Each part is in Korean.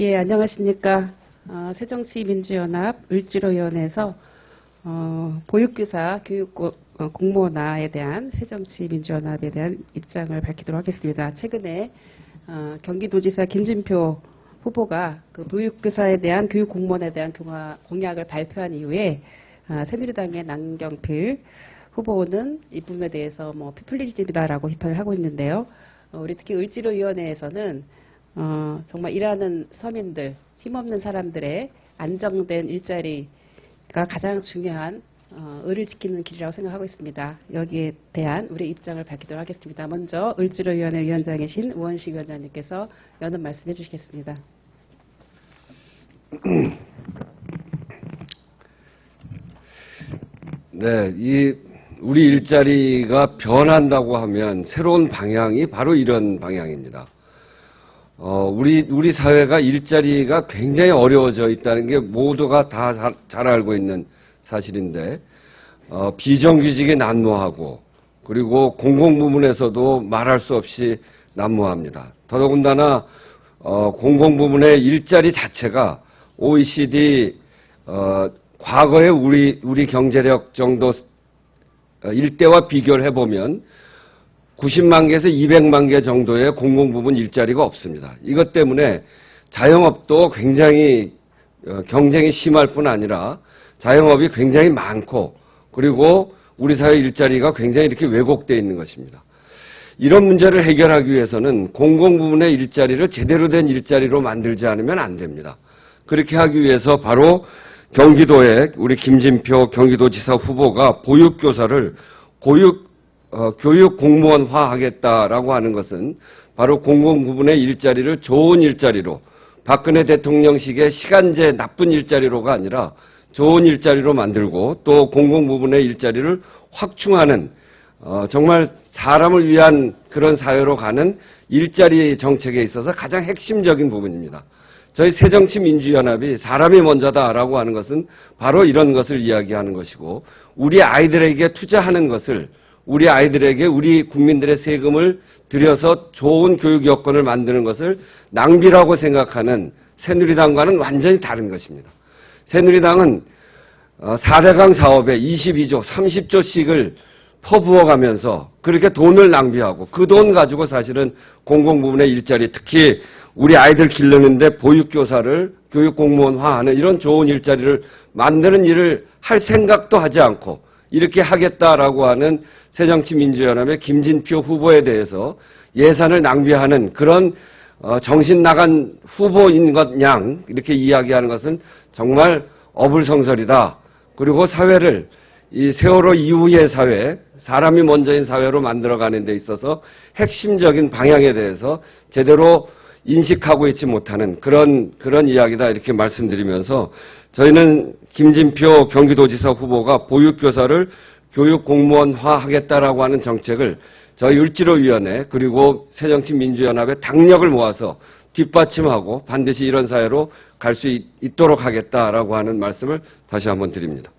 예, 안녕하십니까. 어, 새정치민주연합 을지로위원회에서 어, 보육교사 교육 고- 어, 공모나에 대한 새정치민주연합에 대한 입장을 밝히도록 하겠습니다. 최근에 어, 경기도지사 김진표 후보가 그 보육교사에 대한 교육 공무원에 대한 공화- 공약을 발표한 이후에 아, 새누리당의 남경필 후보는 이 부분에 대해서 뭐 피플리즘이다라고 비판을 하고 있는데요. 어, 우리 특히 을지로위원회에서는 어, 정말 일하는 서민들, 힘없는 사람들의 안정된 일자리가 가장 중요한 어, 을을 지키는 길이라고 생각하고 있습니다. 여기에 대한 우리 입장을 밝히도록 하겠습니다. 먼저 을지로위원회 위원장이신 우원식 위원장님께서 여는 말씀해 주시겠습니다. 네, 이 우리 일자리가 변한다고 하면 새로운 방향이 바로 이런 방향입니다. 어, 우리 우리 사회가 일자리가 굉장히 어려워져 있다는 게 모두가 다 잘 알고 있는 사실인데 어, 비정규직이 난무하고 그리고 공공부문에서도 말할 수 없이 난무합니다. 더더군다나 어, 공공부문의 일자리 자체가 OECD 어, 과거에 우리 우리 경제력 정도 어, 일대와 비교를 해보면 90만 개에서 200만 개 정도의 공공부문 일자리가 없습니다. 이것 때문에 자영업도 굉장히 어, 경쟁이 심할 뿐 아니라 자영업이 굉장히 많고 그리고 우리 사회 일자리가 굉장히 이렇게 왜곡되어 있는 것입니다. 이런 문제를 해결하기 위해서는 공공부문의 일자리를 제대로 된 일자리로 만들지 않으면 안 됩니다. 그렇게 하기 위해서 바로 경기도에 우리 김진표 경기도지사 후보가 보육교사를 고육 어, 교육 공무원화 하겠다라고 하는 것은 바로 공공부문의 일자리를 좋은 일자리로 박근혜 대통령식의 시간제 나쁜 일자리로가 아니라 좋은 일자리로 만들고 또 공공부문의 일자리를 확충하는 어, 정말 사람을 위한 그런 사회로 가는 일자리 정책에 있어서 가장 핵심적인 부분입니다. 저희 새정치민주연합이 사람이 먼저다라고 하는 것은 바로 이런 것을 이야기하는 것이고 우리 아이들에게 투자하는 것을 우리 아이들에게 우리 국민들의 세금을 들여서 좋은 교육 여건을 만드는 것을 낭비라고 생각하는 새누리당과는 완전히 다른 것입니다. 새누리당은 어, 4대강 사업에 22조, 30조씩을 퍼부어 가면서 그렇게 돈을 낭비하고 그 돈 가지고 사실은 공공부문의 일자리 특히 우리 아이들 기르는데 보육교사를 교육공무원화하는 이런 좋은 일자리를 만드는 일을 할 생각도 하지 않고 이렇게 하겠다라고 하는 새정치민주연합의 김진표 후보에 대해서 예산을 낭비하는 그런 어, 정신 나간 후보인 것 양 이렇게 이야기하는 것은 정말 어불성설이다. 그리고 사회를 이 세월호 이후의 사회, 사람이 먼저인 사회로 만들어가는 데 있어서 핵심적인 방향에 대해서 제대로 인식하고 있지 못하는 그런 그런 이야기다 이렇게 말씀드리면서 저희는 김진표 경기도지사 후보가 보육교사를 교육공무원화 하겠다라고 하는 정책을 저희 을지로위원회 그리고 새정치민주연합의 당력을 모아서 뒷받침하고 반드시 이런 사회로 갈 수 있도록 하겠다라고 하는 말씀을 다시 한번 드립니다.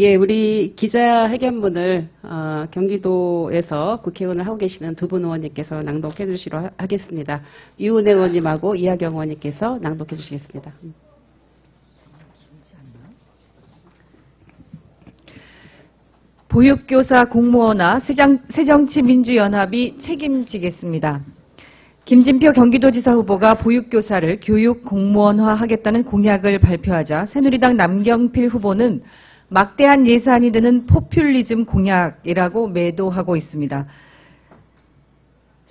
예, 우리 기자회견문을 어, 경기도에서 국회의원을 하고 계시는 두 분 의원님께서 낭독해 주시도록 하- 하겠습니다. 유은혜 의원님하고 이하경 의원님께서 낭독해 주시겠습니다. 보육교사 공무원화 새정, 새정치민주연합이 책임지겠습니다. 김진표 경기도지사 후보가 보육교사를 교육 공무원화 하겠다는 공약을 발표하자 새누리당 남경필 후보는 막대한 예산이 드는 포퓰리즘 공약이라고 매도하고 있습니다.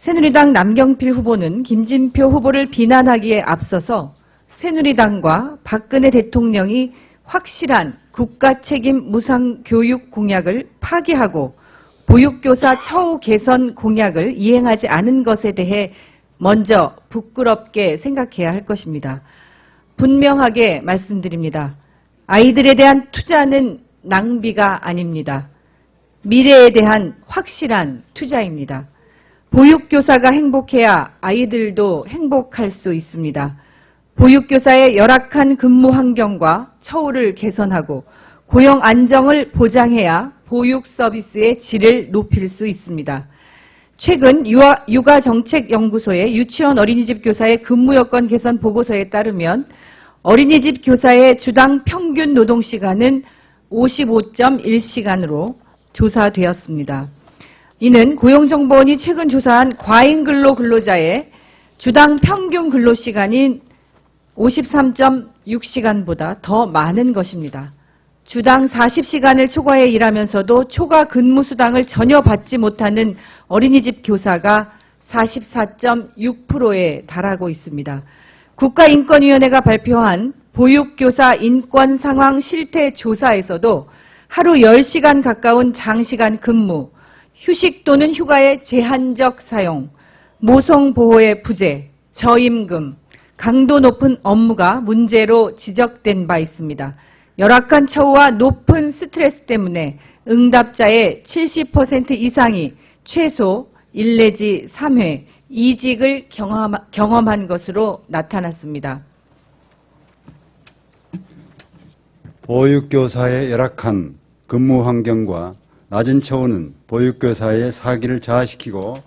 새누리당 남경필 후보는 김진표 후보를 비난하기에 앞서서 새누리당과 박근혜 대통령이 확실한 국가 책임 무상 교육 공약을 파기하고 보육교사 처우 개선 공약을 이행하지 않은 것에 대해 먼저 부끄럽게 생각해야 할 것입니다. 분명하게 말씀드립니다. 아이들에 대한 투자는 낭비가 아닙니다. 미래에 대한 확실한 투자입니다. 보육교사가 행복해야 아이들도 행복할 수 있습니다. 보육교사의 열악한 근무 환경과 처우를 개선하고 고용 안정을 보장해야 보육 서비스의 질을 높일 수 있습니다. 최근 육아정책연구소의 유치원 어린이집 교사의 근무 여건 개선 보고서에 따르면 어린이집 근로자의 주당 평균 노동 시간은 55.1시간으로 조사되었습니다. 이는 고용정보원이 최근 조사한 과잉근로 근로자의 주당 평균 근로시간인 53.6시간보다 더 많은 것입니다. 주당 40시간을 초과해 일하면서도 초과 근무 수당을 전혀 받지 못하는 어린이집 교사가 44.6%에 달하고 있습니다. 국가인권위원회가 발표한 보육교사 인권 상황 실태 조사에서도 하루 10시간 가까운 장시간 근무, 휴식 또는 휴가의 제한적 사용, 모성 보호의 부재, 저임금, 강도 높은 업무가 문제로 지적된 바 있습니다. 열악한 처우와 높은 스트레스 때문에 응답자의 70% 이상이 최소 1 내지 3회 이직을 경험, 경험 한 것으로 나타났습니다. 보육교사의 열악한 근무 환경과 낮은 처우는 보육교사의 사기를 저하시키고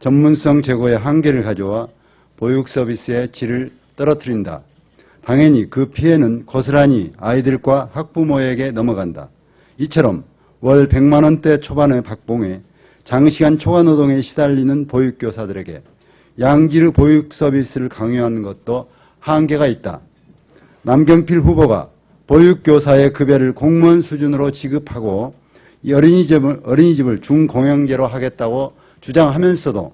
전문성 제고의 한계를 가져와 보육 서비스의 질을 떨어뜨린다. 당연히 그 피해는 고스란히 아이들과 학부모에게 넘어간다. 이처럼 월 100만 원대 초반의 박봉에 장시간 초과 노동에 시달리는 보육교사들에게 양질 보육 서비스를 강요하는 것도 한계가 있다. 남경필 후보가 보육교사의 급여를 공무원 수준으로 지급하고 이 어린이집을, 어린이집을 중공영제로 하겠다고 주장하면서도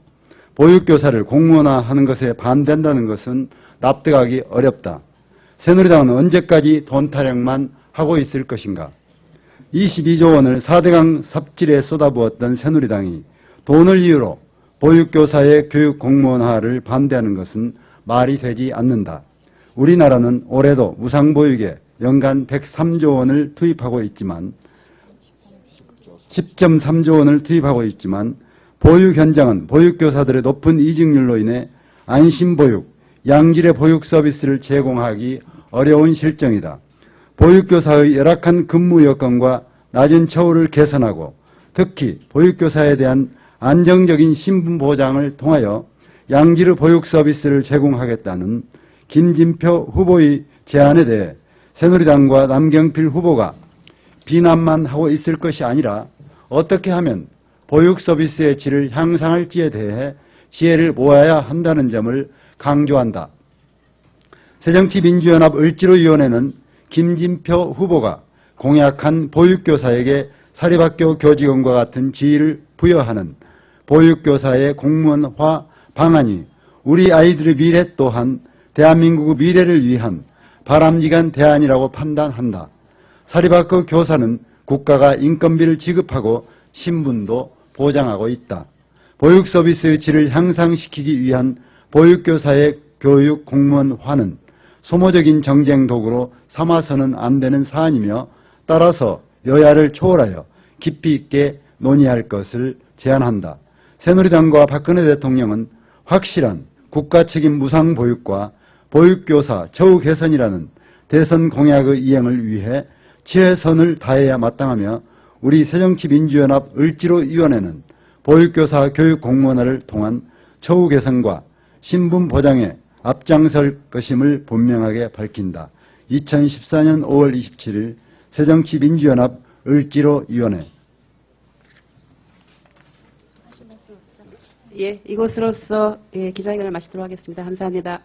보육교사를 공무원화하는 것에 반대한다는 것은 납득하기 어렵다. 새누리당은 언제까지 돈 타령만 하고 있을 것인가? 22조 원을 4대강 삽질에 쏟아부었던 새누리당이 돈을 이유로 보육교사의 교육 공무원화를 반대하는 것은 말이 되지 않는다. 우리나라는 올해도 무상보육에 연간 103조 원을 투입하고 있지만 10.3조 원을 투입하고 있지만 보육 현장은 보육교사들의 높은 이직률로 인해 안심보육, 양질의 보육 서비스를 제공하기 어려운 실정이다. 보육교사의 열악한 근무 여건과 낮은 처우를 개선하고 특히 보육교사에 대한 안정적인 신분 보장을 통하여 양질의 보육 서비스를 제공하겠다는 김진표 후보의 제안에 대해 새누리당과 남경필 후보가 비난만 하고 있을 것이 아니라 어떻게 하면 보육 서비스의 질을 향상할지에 대해 지혜를 모아야 한다는 점을 강조한다. 새정치민주연합 을지로위원회는 김진표 후보가 공약한 보육교사에게 사립학교 교직원과 같은 지위를 부여하는 보육교사의 공무원화 방안이 우리 아이들의 미래 또한 대한민국의 미래를 위한 바람직한 대안이라고 판단한다. 사립학교 교사는 국가가 인건비를 지급하고 신분도 보장하고 있다. 보육 서비스의 질을 향상시키기 위한 보육교사의 교육 공무원화는 소모적인 정쟁 도구로 삼아서는 안 되는 사안이며 따라서 여야를 초월하여 깊이 있게 논의할 것을 제안한다. 새누리당과 박근혜 대통령은 확실한 국가 책임 무상 보육과 보육교사 처우 개선이라는 대선 공약의 이행을 위해 최선을 다해야 마땅하며 우리 새정치민주연합 을지로위원회는 보육교사 교육 공무원화를 통한 처우 개선과 신분 보장에 앞장설 것임을 분명하게 밝힌다. 2014년 5월 27일 새정치민주연합 을지로위원회 예, 이것으로서 예, 기자회견을 마치도록 하겠습니다. 감사합니다.